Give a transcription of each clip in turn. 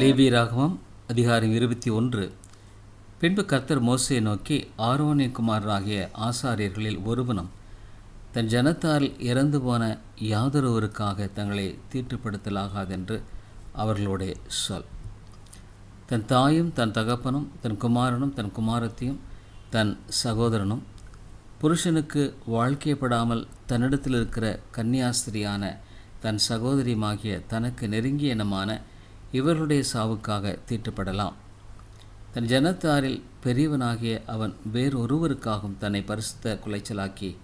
லேவி ராகவம் அதிகாரம் இருபத்தி ஒன்று. பின்பு கர்த்தர் மோசையை நோக்கி ஆரோனின் குமாரராகிய ஆசாரியர்களில் ஒருவனும் தன் ஜனத்தால் இறந்து போன யாதொருவருக்காக தங்களை தீட்டுப்படுத்தலாகாதென்று அவர்களுடைய சொல். தன் தாயும் தன் தகப்பனும் தன் குமாரனும் தன் குமாரத்தையும் தன் சகோதரனும் புருஷனுக்கு வாழ்க்கைப்படாமல் தன்னிடத்தில் இருக்கிற கன்னியாஸ்திரியான தன் சகோதரியுமாகிய தனக்கு நெருங்கிய இனமான இவர்களுடைய சாவுக்காக தீட்டுப்படலாம். தன் ஜனத்தாரில் பெரியவனாகிய அவன் வேறொருவருக்காகவும் தன்னை பரிசுத்த குலைச்சலாக்கி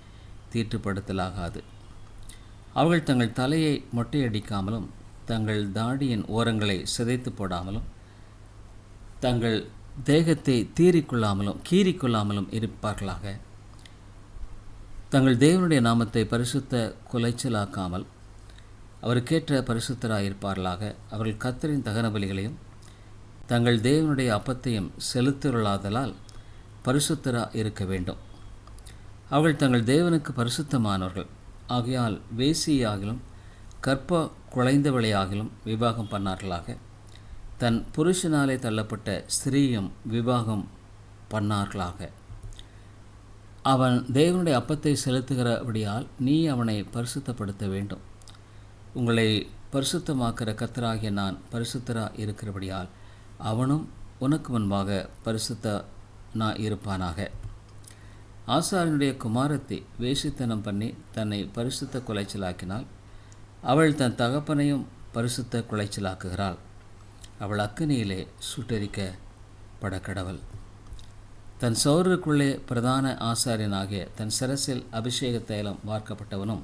தீட்டுப்படுத்தலாகாது. அவர்கள் தங்கள் தலையை மொட்டையடிக்காமலும் தங்கள் தாடியின் ஓரங்களை சிதைத்து போடாமலும் தங்கள் தேகத்தை தீறிக்கொள்ளாமலும் கீறிக்கொள்ளாமலும் இருப்பார்களாக. தங்கள் தேவனுடைய நாமத்தை பரிசுத்த குலைச்சலாக்காமல் அவருக்கேற்ற பரிசுத்தராயிருப்பார்களாக. அவர்கள் கத்தரின் தகன பலிகளையும் தங்கள் தேவனுடைய அப்பத்தையும் செலுத்துவர்களாதலால் பரிசுத்தரா இருக்க வேண்டும் அவர்கள் தங்கள் தேவனுக்கு பரிசுத்தமானவர்கள். ஆகையால் வேசியாகிலும் கற்ப குலைந்தவளையாகிலும் விவாகம் பண்ணார்களாக. தன் புருஷனாலே தள்ளப்பட்ட ஸ்திரீயும் விவாகம் பண்ணார்களாக. அவன் தேவனுடைய அப்பத்தை செலுத்துகிறபடியால் நீ அவனை பரிசுத்தப்படுத்த வேண்டும் உங்களை பரிசுத்தமாக்கிற கத்தராகிய நான் பரிசுத்தரா இருக்கிறபடியால் அவனும் உனக்கு முன்பாக பரிசுத்தனா இருப்பானாக ஆசாரனுடைய குமாரத்தை வேசித்தனம் பண்ணி தன்னை பரிசுத்த குலைச்சலாக்கினால் அவள் தன் தகப்பனையும் பரிசுத்த குலைச்சலாக்குகிறாள். அவள் அக்கனியிலே சுட்டரிக்கப்பட கடவுள் தன் சௌரருக்குள்ளே பிரதான ஆசாரியனாகிய தன் சரசில் அபிஷேக தைலம் வார்க்கப்பட்டவனும்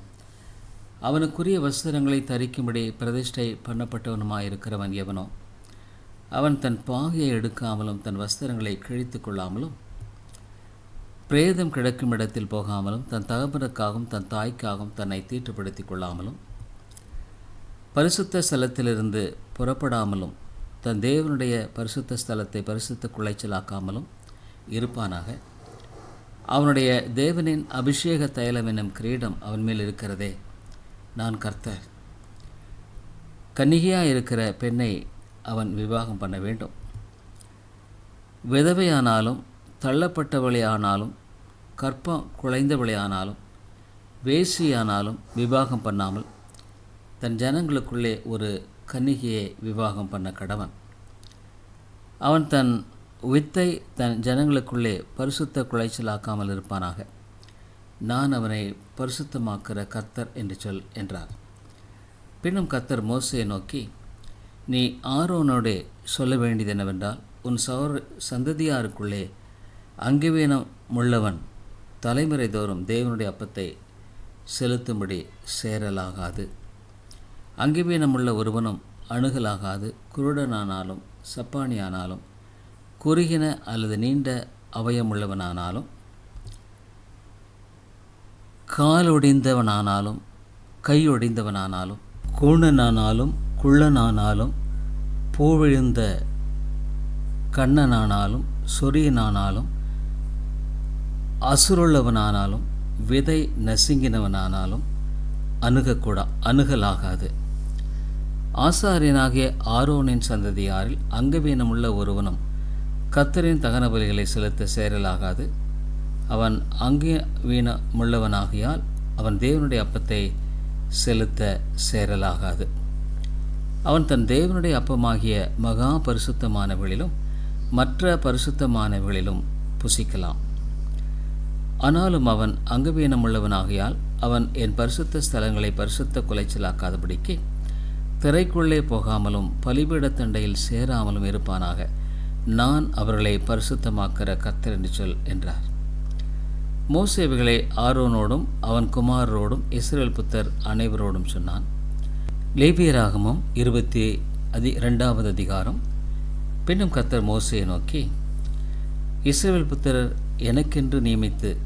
அவனுக்குரிய வஸ்திரங்களை தரிக்கும்படி பிரதிஷ்டை பண்ணப்பட்டவனுமாயிருக்கிறவன் எவனோ? அவன் தன் பாகையை எடுக்காமலும் தன் வஸ்திரங்களை கிழித்து கொள்ளாமலும் பிரேதம் கிடக்கும் இடத்தில் போகாமலும் தன் தகப்பனுக்காகவும் தன் தாய்க்காகவும் தன்னை தீட்டுப்படுத்தி கொள்ளாமலும் பரிசுத்த ஸ்தலத்திலிருந்து புறப்படாமலும் தன் தேவனுடைய பரிசுத்த ஸ்தலத்தை பரிசுத்த குலைச்சலாக்காமலும் இருப்பானாக? அவனுடைய தேவனின் அபிஷேக தைலம் என்னும் கிரீடம் அவன் மேல் இருக்கிறதே. நான் கர்த்தர். கன்னிகையாக இருக்கிற பெண்ணை அவன் விவாகம் பண்ண வேண்டும். விதவையானாலும் தள்ளப்பட்டவளையானாலும் கற்பம் குலைந்தவளையானாலும் வேசியானாலும் விவாகம் பண்ணாமல் தன் ஜனங்களுக்குள்ளே ஒரு கன்னிகையை விவாகம் பண்ண கடவன். அவன் தன் வித்தை தன் ஜனங்களுக்குள்ளே பரிசுத்த குலைச்சலாக்காமல் இருப்பானாக. நான் அவனை பரிசுத்தமாக்கிற கர்த்தர் என்று சொல் என்றார். பின்னும் கர்த்தர் மோசையை நோக்கி நீ ஆரோனோடே சொல்ல வேண்டியது என்னவென்றால் உன் சௌர சந்ததியாருக்குள்ளே அங்கவீனம் உள்ளவன் தலைமுறை தோறும் தேவனுடைய அப்பத்தை செலுத்தும்படி சேரலாகாது. அங்கவீனமுள்ள ஒருவனும் அணுகலாகாது. குருடனானாலும் சப்பானியானாலும் குறுகின அல்லது நீண்ட அவயமுள்ளவனானாலும் காலொடைந்தவனானாலும் கையொடைந்தவனானாலும் கூணனானாலும் குள்ளனானாலும் பூவிழுந்த கண்ணனானாலும் சொரியனானாலும் அசுருள்ளவனானாலும் விதை நசுங்கினவனானாலும் அணுகக்கூடா அணுகலாகாது. ஆசாரியனாகிய ஆரோனின் சந்ததியாரில் அங்கவீனமுள்ள ஒருவனும் கத்தரின் தகன பலிகளை செலுத்த சேரலாகாது. அவன் அங்கே வீணமுள்ளவனாகியால் அவன் தேவனுடைய அப்பத்தை செலுத்த சேரலாகாது. அவன் தன் தேவனுடைய அப்பமாகிய மகா பரிசுத்தமானவர்களிலும் மற்ற பரிசுத்தமானவர்களிலும் புசிக்கலாம். ஆனாலும் அவன் அங்கவீனமுள்ளவனாகியால் அவன் என் பரிசுத்த ஸ்தலங்களை பரிசுத்த குலைச்சலாக்காதபடிக்கு திரைக்குள்ளே போகாமலும் பலிபீடத்தண்டையில் சேராமலும் இருப்பானாக. நான் அவர்களை பரிசுத்தமாக்கிற கர்த்தர் என்று சொல் என்றார். மோசேவைகளை ஆரோனோடும் அவன் குமாரரோடும் இஸ்ரேல் புத்தர் அனைவரோடும் சொன்னான். லேபியராகமும் இருபத்தி அதி ரெண்டாவது அதிகாரம். பின்னும் கர்த்தர் மோசையை நோக்கி இஸ்ரேல் புத்தரர் எனக்கென்று நியமித்து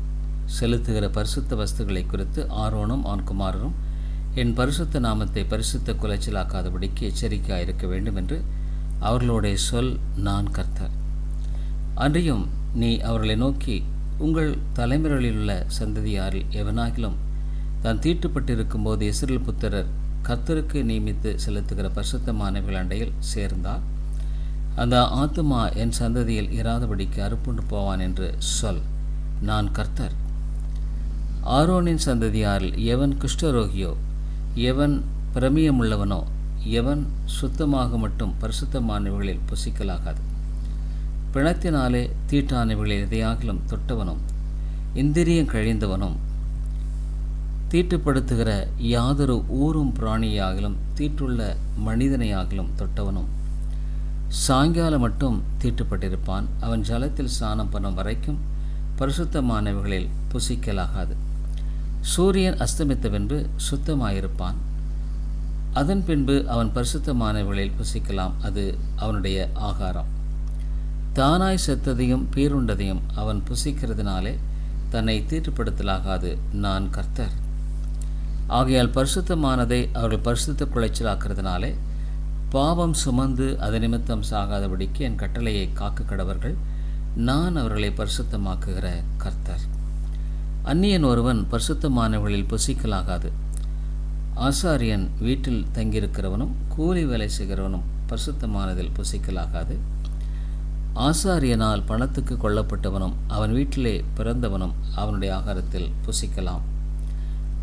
செலுத்துகிற பரிசுத்த வஸ்துக்களை குறித்து ஆரோனும் அவன் குமாரரும் என் பரிசுத்த நாமத்தை பரிசுத்த குலைச்சலாக்காதபடிக்கு எச்சரிக்கையாக இருக்க வேண்டும் என்று அவர்களோடைய சொல் நான் கர்த்தர். அன்றியும் நீ அவர்களை நோக்கி உங்கள் தலைமுறையில் உள்ள சந்ததியாரில் எவனாகிலும் தான் தீட்டுப்பட்டிருக்கும் போது இஸ்ரேல் புத்திரர் கர்த்தருக்கு நியமித்து செலுத்துகிற பரிசுத்தமான விளாண்டையில் சேர்ந்தால் அந்த ஆத்துமா என் சந்ததியில் இராதபடிக்கு அறுப்புண்டு போவான் என்று சொல் நான் கர்த்தர். ஆரோனின் சந்ததியாரில் எவன் குஷ்டரோகியோ எவன் பிரமியமுள்ளவனோ எவன் சுத்தமாக மட்டும் பரிசுத்தமானவர்களில் புசிக்கலாகாது. பிணத்தினாலே தீட்டானவர்களில் எதையாகிலும் தொட்டவனும் இந்திரியம் கழிந்தவனும் தீட்டுப்படுத்துகிற யாதொரு ஊரும் பிராணியாகிலும் தீட்டுள்ள மனிதனையாகிலும் தொட்டவனும். சாயங்காலம் மட்டும் தீட்டுப்பட்டிருப்பான். அவன் ஜலத்தில் ஸ்நானம் பண்ணும் வரைக்கும் பரிசுத்தமானவர்களில் புசிக்கலாகாது. சூரியன் அஸ்தமித்த பின்பு சுத்தமாயிருப்பான். அதன் பின்பு அவன் பரிசுத்தமானவர்களில் புசிக்கலாம். அது அவனுடைய ஆகாரம். தானாய் செத்ததையும் பீருண்டதையும் அவன் புசிக்கிறதுனாலே தன்னை தீட்டுப்படுத்தலாகாது. நான் கர்த்தர். ஆகையால் பரிசுத்தமானதை அவர்கள் பரிசுத்த குலைச்சலாக்கிறதுனாலே பாவம் சுமந்து அது நிமித்தம் சாகாதபடிக்கு என் கட்டளையை காக்க கடவர்கள் நான் அவர்களை பரிசுத்தமாக்குகிற கர்த்தர். அந்நியன் ஒருவன் பரிசுத்தமானவர்களில் புசிக்கலாகாது. ஆசாரியன் வீட்டில் தங்கியிருக்கிறவனும் கூலி வேலை செய்கிறவனும் பரிசுத்தமானதில் புசிக்கலாகாது. ஆசாரியனால் பணத்துக்கு கொல்லப்பட்டவனும் அவன் வீட்டிலே பிறந்தவனும் அவனுடைய ஆகாரத்தில் புசிக்கலாம்.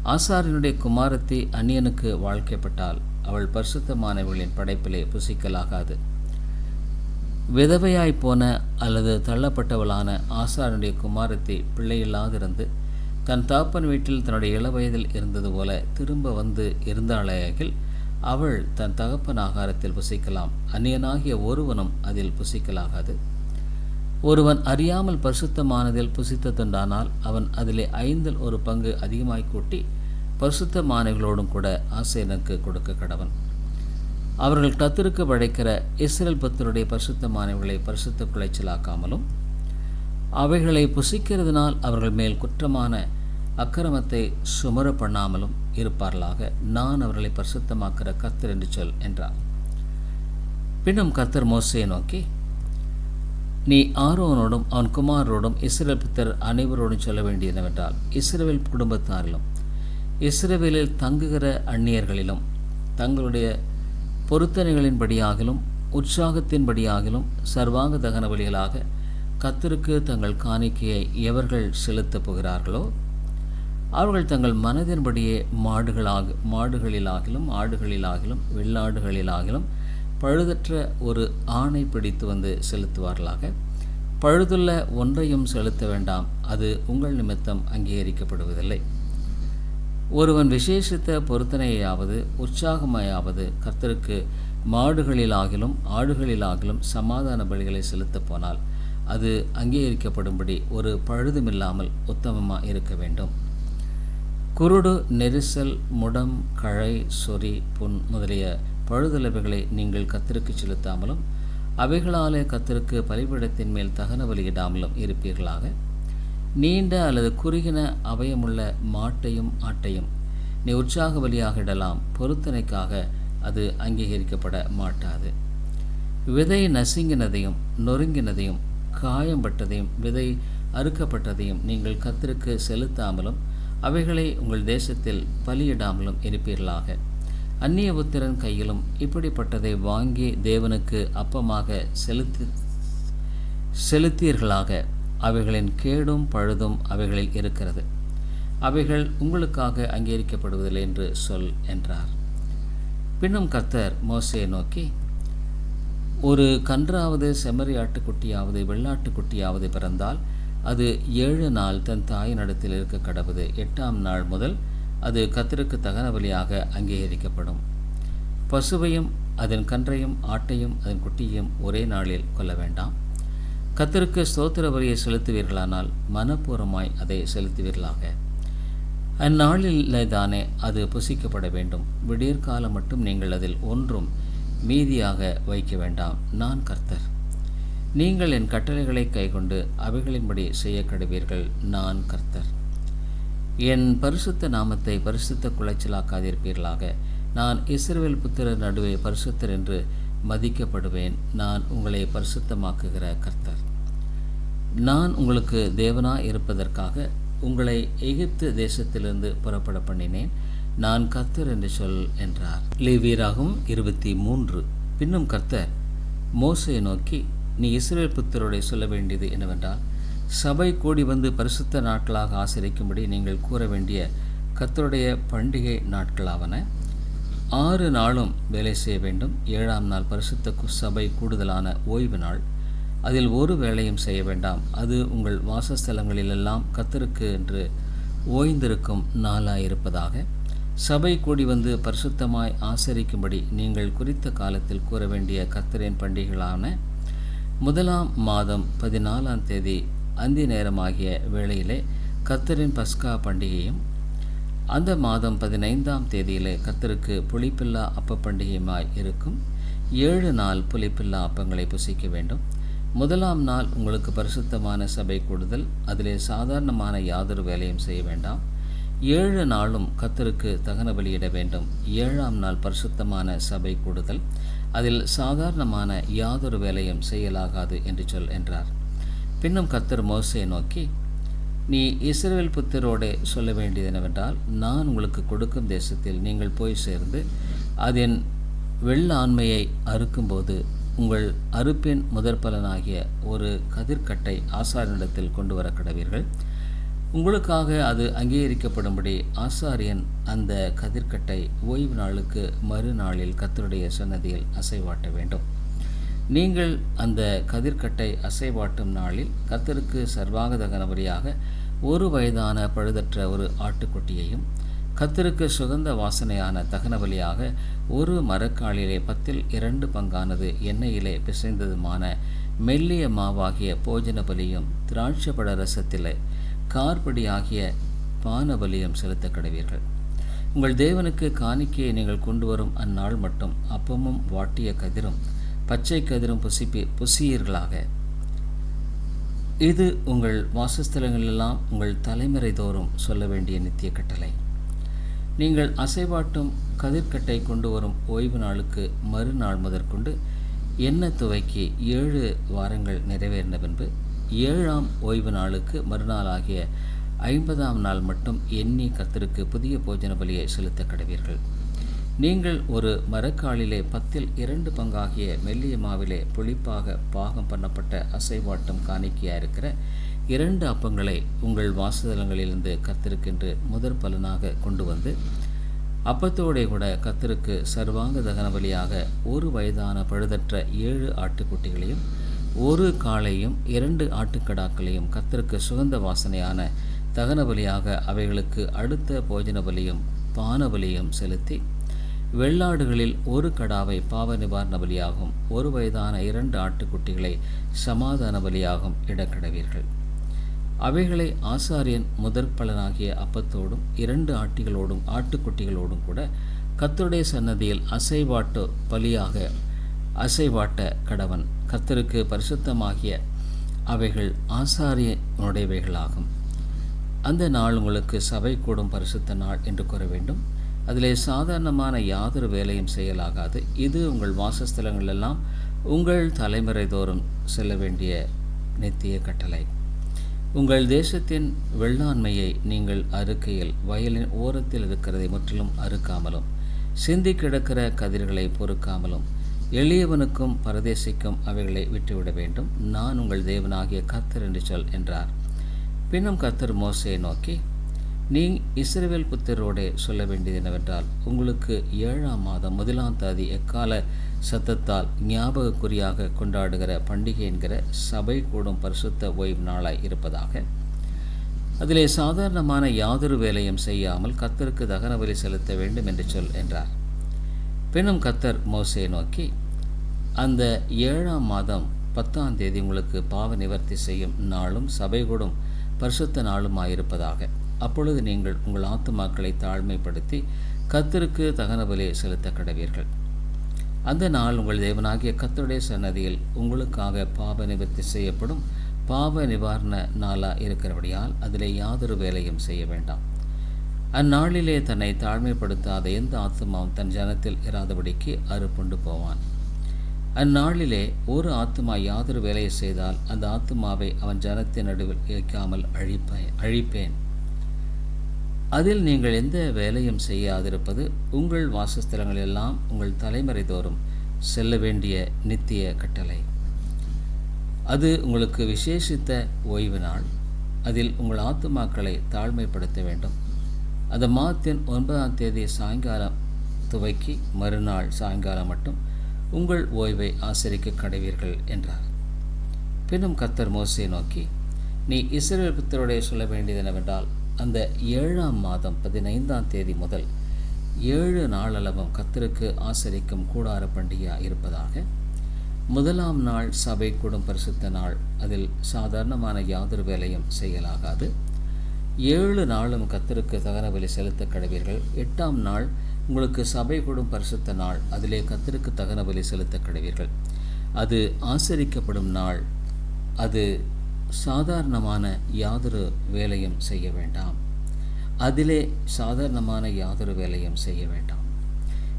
ஆசாரியனுடைய குமாரத்தி அந்நியனுக்கு வாழ்க்கைப்பட்டால் அவள் பரிசுத்தமானவர்களின் படைப்பிலே புசிக்கலாகாது. விதவையாய் போன அல்லது தள்ளப்பட்டவளான ஆசாரனுடைய குமாரத்தி பிள்ளையில்லாதிருந்து தன் தாப்பன் வீட்டில் தன்னுடைய இளவயதில் இருந்தது போல திரும்ப வந்து இருந்தாளையாகில் அவள் தன் தகப்பன் ஆகாரத்தில் புசிக்கலாம் அந்நியனாகிய ஒருவனும் அதில் புசிக்கலாகாது ஒருவன் அறியாமல் பரிசுத்தமானதில் புசித்ததுண்டானால் அவன் அதிலே ஐந்தில் ஒரு பங்கு அதிகமாய் கூட்டி பரிசுத்தமானவர்களோடும் கூட ஆசையனுக்கு கொடுக்க கடவன். அவர்கள் கத்திற்கு படைக்கிற இஸ்ரேல் பத்தருடைய பரிசுத்தமானவர்களை பரிசுத்த குலைச்சலாக்காமலும் அவைகளை புசிக்கிறதுனால் அவர்கள் மேல் குற்றமான அக்கிரமத்தை சுமர பண்ணாமலும் இருப்பார்களாக. நான் அவர்களை பரிசுத்தமாக்கிற கர்த்தர் என்று சொல் என்றார். பின்னும் கர்த்தர் மோசையை நோக்கி நீ ஆரோனோடும் அவன் குமாரோடும் இஸ்ரேல் புத்தர் அனைவரோடும் சொல்ல வேண்டியதுவென்றால் இஸ்ரேல் குடும்பத்தாரிலும் இஸ்ரேவேலில் தங்குகிற அந்நியர்களிலும் தங்களுடைய பொருத்தனைகளின்படியாகிலும் உற்சாகத்தின்படியாகிலும் சர்வாங்க தகன வழிகளாக கத்தருக்கு தங்கள் காணிக்கையை எவர்கள் செலுத்தப் போகிறார்களோ அவர்கள் தங்கள் மனதின்படியே மாடுகளாக மாடுகளிலாகிலும் ஆடுகளிலாகிலும் வெள்ளாடுகளிலாகிலும் பழுதற்ற ஒரு ஆணை பிடித்து வந்து செலுத்துவார்களாக. பழுதுள்ள ஒன்றையும் செலுத்த வேண்டாம். அது உங்கள் நிமித்தம் அங்கீகரிக்கப்படுவதில்லை. ஒருவன் விசேஷித்த பொருத்தனையாவது உற்சாகமாயாவது கர்த்தருக்கு மாடுகளிலாகிலும் ஆடுகளிலாகிலும் சமாதான பலிகளை செலுத்தப் போனால் அது அங்கீகரிக்கப்படும்படி ஒரு பழுதுமில்லாமல் உத்தமமாக இருக்க வேண்டும். குருடு நெரிசல் முடம் கழை சொறி புண் முதலிய பழுதளவுகளை நீங்கள் கத்திற்கு செலுத்தாமலும் அவைகளாலே கத்திற்கு பலிபீடத்தின் மேல் தகன பலியிடாமலும் இருப்பீர்களாக. நீண்ட அல்லது குறுகின அவயமுள்ள மாட்டையும் ஆட்டையும் நீ உற்சாக பலியாக இடலாம். பொருத்தனைக்காக அது அங்கீகரிக்கப்பட மாட்டாது. விதை நசுங்கினதையும் நொறுங்கினதையும் காயம்பட்டதையும் விதை அறுக்கப்பட்டதையும் நீங்கள் கத்திற்கு செலுத்தாமலும் அவைகளை உங்கள் தேசத்தில் பலியிடாமலும் இருப்பீர்களாக. அந்நிய புத்திரன் கையிலும் இப்படிப்பட்டதை வாங்கி தேவனுக்கு அப்பமாக செலுத்தி செலுத்தீர்களாக. அவைகளின் கேடும் பழுதும் அவைகளில் இருக்கிறது. அவைகள் உங்களுக்காக அங்கீகரிக்கப்படுவதில்லை என்று சொல் என்றார். பின்னும் கர்த்தர் மோசையை நோக்கி ஒரு கன்றாவது செம்மறி ஆட்டுக்குட்டியாவது வெள்ளாட்டுக்குட்டியாவது பிறந்தால் அது ஏழு நாள் தன் தாயினிடத்தில் இருக்க கடவுது எட்டாம் நாள் முதல் அது கத்திற்கு தகன பலியாக அங்கீகரிக்கப்படும். பசுவையும் அதன் கன்றையும் ஆட்டையும் அதன் குட்டியையும் ஒரே நாளில் கொல்ல வேண்டாம். கத்திற்கு ஸ்தோத்திர வரியை செலுத்துவீர்களானால் மனப்பூர்வமாய் அதை செலுத்துவீர்களாக. அந்நாளில் தானே அது புசிக்கப்பட வேண்டும். விடியற்காலம் மட்டும் நீங்கள் அதில் ஒன்றும் மீதியாக வைக்க வேண்டாம். நான் கர்த்தர். நீங்கள் என் கட்டளைகளை கைக்கொண்டு அவைகளின்படி செய்ய கடுவீர்கள் நான் கர்த்தர். என் பரிசுத்த நாமத்தை பரிசுத்த குலைச்சலாக்காதிருப்பீர்களாக நான் இஸ்ரேல் புத்திரர் நடுவே பரிசுத்தர் என்று மதிக்கப்படுவேன் நான் உங்களை பரிசுத்தமாக்குகிற கர்த்தர். நான் உங்களுக்கு தேவனா இருப்பதற்காக உங்களை எகிப்து தேசத்திலிருந்து புறப்பட பண்ணினேன் நான் கர்த்தர் என்று சொல் என்றார். லேவியராகும் இருபத்தி மூன்று. பின்னும் கர்த்தர் மோசையை நோக்கி நீ இஸ்ரேல் புத்தருடைய சொல்ல வேண்டியது என்னவென்றால் சபை கூடி வந்து பரிசுத்த நாட்களாக ஆசிரிக்கும்படி நீங்கள் கூற வேண்டிய கத்தருடைய பண்டிகை நாட்களாவன. ஆறு நாளும் வேலை செய்ய வேண்டும். ஏழாம் நாள் பரிசுத்த சபை கூடுதலான ஓய்வு நாள். அதில் ஒரு வேலையும் செய்ய வேண்டாம். அது உங்கள் வாசஸ்தலங்களிலெல்லாம் கத்தருக்கு என்று ஓய்ந்திருக்கும் நாளாயிருப்பதாக. சபை கூடி வந்து பரிசுத்தமாய் ஆசரிக்கும்படி நீங்கள் குறித்த காலத்தில் கூற வேண்டிய கத்தரின் பண்டிகைகளான முதலாம் மாதம் பதினாலாம் தேதி அந்தி நேரமாகிய வேளையிலே கத்தரின் பஸ்கா பண்டிகையும் அந்த மாதம் பதினைந்தாம் தேதியிலே கத்தருக்கு புளிப்பில்லா அப்ப பண்டிகையுமாய் இருக்கும். ஏழு நாள் புளிப்பில்லா அப்பங்களை புசிக்க வேண்டும். முதலாம் நாள் உங்களுக்கு பரிசுத்தமான சபை கூடுதல். அதிலே சாதாரணமான யாதொரு வேலையும் செய்ய வேண்டாம். ஏழு நாளும் கத்தருக்கு தகன பலியிட வேண்டும். ஏழாம் நாள் பரிசுத்தமான சபை கூடுதல். அதில் சாதாரணமான யாதொரு வேலையும் செய்யலாகாது என்று சொல் என்றார். பின்னும் கத்தர் மோசையை நோக்கி நீ இஸ்ரேல் புத்தரோடே சொல்ல வேண்டியது என்னவென்றால் நான் உங்களுக்கு கொடுக்கும் தேசத்தில் நீங்கள் போய் சேர்ந்து அதன் வெள்ளாண்மையை அறுக்கும்போது உங்கள் அறுப்பின் முதற்பலனாகிய ஒரு கதிர்கட்டை ஆசாரியனிடத்தில் கொண்டு வர கடவீர்கள் உங்களுக்காக அது அங்கீகரிக்கப்படும்படி ஆசாரியன் அந்த கதிர்க்கட்டை ஓய்வு நாளுக்கு மறுநாளில் கத்தருடைய சன்னதியில் அசைவாட்ட வேண்டும். நீங்கள் அந்த கதிர்க்கட்டை அசைவாட்டும் நாளில் கத்தருக்கு சர்வாக தகனபடியாக ஒரு வயதான பழுதற்ற ஒரு ஆட்டுக்குட்டியையும் கத்தருக்கு சுகந்த வாசனையான தகனபலியாக ஒரு மரக்காலிலே பத்தில் இரண்டு பங்கானது எண்ணெயிலே பிசைந்ததுமான மெல்லிய மாவாகிய போஜன பலியும் திராட்சைப்பழ ரசத்திலே கார்படி ஆகிய பான வலியம் செலுத்த கடவீர்கள். உங்கள் தேவனுக்கு காணிக்கையை நீங்கள் கொண்டு வரும் அந்நாள் மட்டும் அப்பமும் வாட்டிய கதிரும் பச்சை கதிரும் புசிப்பி புசியீர்களாக. இது உங்கள் வாசஸ்தலங்களெல்லாம் உங்கள் தலைமுறை தோறும் சொல்ல வேண்டிய நித்திய கட்டளை. நீங்கள் அசைவாட்டும் கதிர்கட்டை கொண்டு வரும் ஓய்வு நாளுக்கு மறுநாள் முதற்கொண்டு எண்ணெய் துவைக்கி ஏழு வாரங்கள் நிறைவேறின பின்பு ஏழாம் ஓய்வு நாளுக்கு மறுநாளாகிய ஐம்பதாம் நாள் மட்டும் எண்ணி கர்த்தருக்கு புதிய போஜன பலியை செலுத்த கடவீர்கள். நீங்கள் ஒரு மரக்காலிலே பத்தில் இரண்டு பங்காகிய மெல்லிய மாவிலே புளிப்பாக பாகம் பண்ணப்பட்ட அசைவாட்டம் காணிக்கையாக இருக்கிற இரண்டு அப்பங்களை உங்கள் வாசுதலங்களிலிருந்து கர்த்தருக்கென்று முதற் பலனாக கொண்டு வந்து அப்பத்தோடே கூட கர்த்தருக்கு சர்வாங்க தகன பலியாக ஒரு வயதான பழுதற்ற ஏழு ஆட்டுக்குட்டிகளையும் ஒரு காளையும் இரண்டு ஆட்டுக்கடாக்களையும் கத்தருக்கு சுகந்த வாசனையான தகன பலியாக அவைகளுக்கு அடுத்த போஜன பலியும் பான பலியும் செலுத்தி. வெள்ளாடுகளில் ஒரு கடாவை பாவ நிவாரண பலியாகும். ஒரு வயதான இரண்டு ஆட்டுக்குட்டிகளை சமாதான பலியாகும் இடக்கடவீர்கள். அவைகளை ஆசாரியன் முதற் பலனாகிய அப்பத்தோடும் இரண்டு ஆட்டிகளோடும் ஆட்டுக்குட்டிகளோடும் கூட கத்துடைய சன்னதியில் அசைவாட்டு பலியாக அசைவாட்ட கடவன் கர்த்தருக்கு பரிசுத்தமாகிய அவைகள் ஆசாரியனுடையவைகளாகும். அந்த நாள் உங்களுக்கு சபை கூடும் பரிசுத்த நாள் என்று கூற வேண்டும். அதிலே சாதாரணமான யாதொரு வேலையும் செய்யலாகாது. இது உங்கள் வாசஸ்தலங்களெல்லாம் உங்கள் தலைமுறை தோறும் செல்ல வேண்டிய நித்திய கட்டளை. உங்கள் தேசத்தின் வெள்ளாண்மையை நீங்கள் அறுக்கையில் வயலின் ஓரத்தில் இருக்கிறதை முற்றிலும் அறுக்காமலும் சிந்தி கிடக்கிற கதிர்களை பொறுக்காமலும் எளியவனுக்கும் பரதேசிக்கும் அவைகளை விட்டுவிட வேண்டும். நான் உங்கள் தேவனாகிய கர்த்தர் என்று சொல் என்றார். பின்னும் கர்த்தர் மோசையை நோக்கி நீ இஸ்ரேவேல் புத்தரோடே சொல்ல வேண்டியது என்னவென்றால் உங்களுக்கு ஏழாம் மாதம் முதலாம் தேதி எக்கால சத்தத்தால் ஞாபகக்குறியாக கொண்டாடுகிற பண்டிகை என்கிற சபை கூடும் பரிசுத்த ஓய்வு நாளாய் இருப்பதாக. அதிலே சாதாரணமான யாதொரு வேலையும் செய்யாமல் கத்தருக்கு தகன வழி செலுத்த வேண்டும் என்று சொல் என்றார். பின்னும் கத்தர் மோசையை நோக்கி அந்த ஏழாம் மாதம் பத்தாம் தேதி உங்களுக்கு பாவ நிவர்த்தி செய்யும் நாளும் சபைகூடும் பரிசுத்த நாளுமாயிருப்பதாக. அப்பொழுது நீங்கள் உங்கள் ஆத்துமாக்களை தாழ்மைப்படுத்தி கத்தருக்கு தகன பலி செலுத்த கடவீர்கள். அந்த நாள் உங்கள் தேவனாகிய கத்தருடைய சன்னதியில் உங்களுக்காக பாவ நிவர்த்தி செய்யப்படும் பாவ நிவாரண நாளாக இருக்கிறபடியால் அதிலே யாதொரு வேலையும் செய்ய வேண்டாம். அந்நாளிலே தன்னை தாழ்மைப்படுத்தாத எந்த ஆத்மாவும் தன் ஜனத்தில் இராதபடிக்கு அறுப்புண்டு போவான். அந்நாளிலே ஒரு ஆத்துமா யாதொரு வேலையை செய்தால் அந்த ஆத்துமாவை அவன் ஜனத்தின் நடுவில் இயக்காமல் அழிப்பேன் அழிப்பேன். அதில் நீங்கள் எந்த வேலையும் செய்யாதிருப்பது உங்கள் வாசஸ்தலங்களெல்லாம் உங்கள் தலைமுறை தோறும் செல்ல வேண்டிய நித்திய கட்டளை. அது உங்களுக்கு விசேஷித்த ஓய்வு நாள் அதில் உங்கள் ஆத்துமாக்களை தாழ்மைப்படுத்த வேண்டும். அந்த மாதத்தின் ஒன்பதாம் தேதி சாயங்காலம் துவக்கி மறுநாள் சாயங்காலம் மட்டும் உங்கள் ஓய்வை ஆசரிக்க கடைவீர்கள் என்றார். பின்னும் கத்தர் மோசை நோக்கி நீ இஸ்ரேல் புத்தருடைய சொல்ல வேண்டியது என்னவென்றால் அந்த ஏழாம் மாதம் பதினைந்தாம் தேதி முதல் ஏழு நாளளவும் கத்தருக்கு ஆசரிக்கும் கூடார பண்டிகையாக இருப்பதாக முதலாம் நாள் சபை கூடும் பரிசுத்த நாள் அதில் சாதாரணமான யாதொரு வேலையும் செய்யலாகாது. ஏழு நாளும் கத்தருக்கு தகர வழி செலுத்த கடவீர்கள். எட்டாம் நாள் உங்களுக்கு சபை கூடும் பரிசுத்த நாள் அதிலே கத்தருக்கு தகன பலி செலுத்த கிடைவீர்கள். அது ஆசரிக்கப்படும் நாள் அது சாதாரணமான யாதொரு வேலையும் செய்ய வேண்டாம். அதிலே சாதாரணமான யாதொரு வேலையும் செய்ய வேண்டாம்.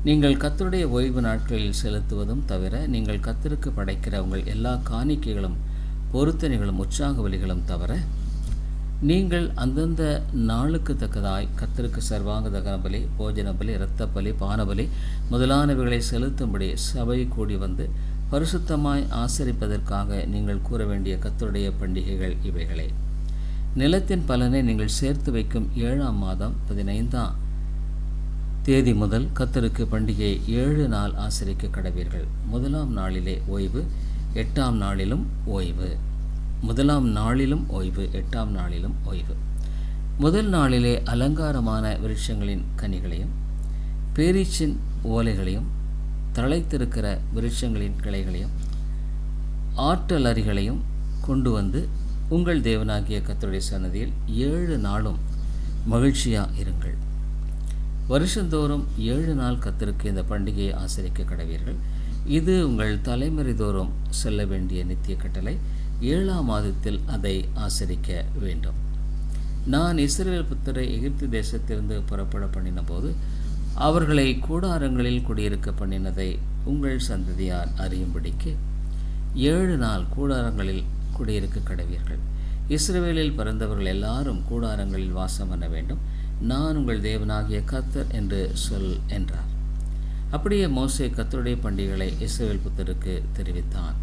நீங்கள் கத்தருடைய ஓய்வு நாட்களில் செலுத்துவதும் தவிர நீங்கள் கத்தருக்கு படைக்கிற உங்கள் எல்லா காணிக்கைகளும் பொருத்தனைகளும் உற்சாக வலிகளும் தவிர நீங்கள் அந்தந்த நாளுக்கு தக்கதாய் கத்தருக்கு சர்வாங்க தகன பலி போஜன பலி இரத்த பலி பானபலி முதலானவைகளை செலுத்தும்படி சபை கூடி வந்து பரிசுத்தமாய் ஆசரிப்பதற்காக நீங்கள் கூற வேண்டிய கத்தருடைய பண்டிகைகள் இவைகளே. நிலத்தின் பலனை நீங்கள் சேர்த்து வைக்கும் ஏழாம் மாதம் பதினைந்தாம் தேதி முதல் கத்தருக்கு பண்டிகை ஏழு நாள் ஆசரிக்க கடவீர்கள். முதலாம் நாளிலே ஓய்வு எட்டாம் நாளிலும் ஓய்வு. முதலாம் நாளிலும் ஓய்வு எட்டாம் நாளிலும் ஓய்வு. முதல் நாளிலே அலங்காரமான விருட்சங்களின் கனிகளையும் பேரீச்சின் ஓலைகளையும் தழைத்திருக்கிற விருட்சங்களின் கிளைகளையும் ஆற்றல் அறிகளையும் கொண்டு வந்து உங்கள் தேவனாகிய கத்தருடைய சன்னதியில் ஏழு நாளும் மகிழ்ச்சியாக இருங்கள். வருஷந்தோறும் ஏழு நாள் கத்தருக்கு இந்த பண்டிகையை ஆசரிக்க கடவீர்கள். இது உங்கள் தலைமுறை தோறும் செல்ல வேண்டிய நித்திய கட்டளை. ஏழாம் மாதத்தில் அதை ஆசரிக்க வேண்டும். நான் இஸ்ரேல் புத்தரை எகிப்து தேசத்திலிருந்து புறப்பட பண்ணின போது அவர்களை கூடாரங்களில் குடியிருக்க பண்ணினதை உங்கள் சந்ததியார் அறியும்படிக்கு ஏழு நாள் கூடாரங்களில் குடியிருக்க கடவீர்கள். இஸ்ரேலில் பிறந்தவர்கள் எல்லாரும் கூடாரங்களில் வாசம் பண்ண வேண்டும். நான் உங்கள் தேவனாகிய கத்தர் என்று சொல் என்றார். அப்படியே மோசே கத்தருடைய பண்டிகைகளை இஸ்ரேல் புத்தருக்கு தெரிவித்தான்.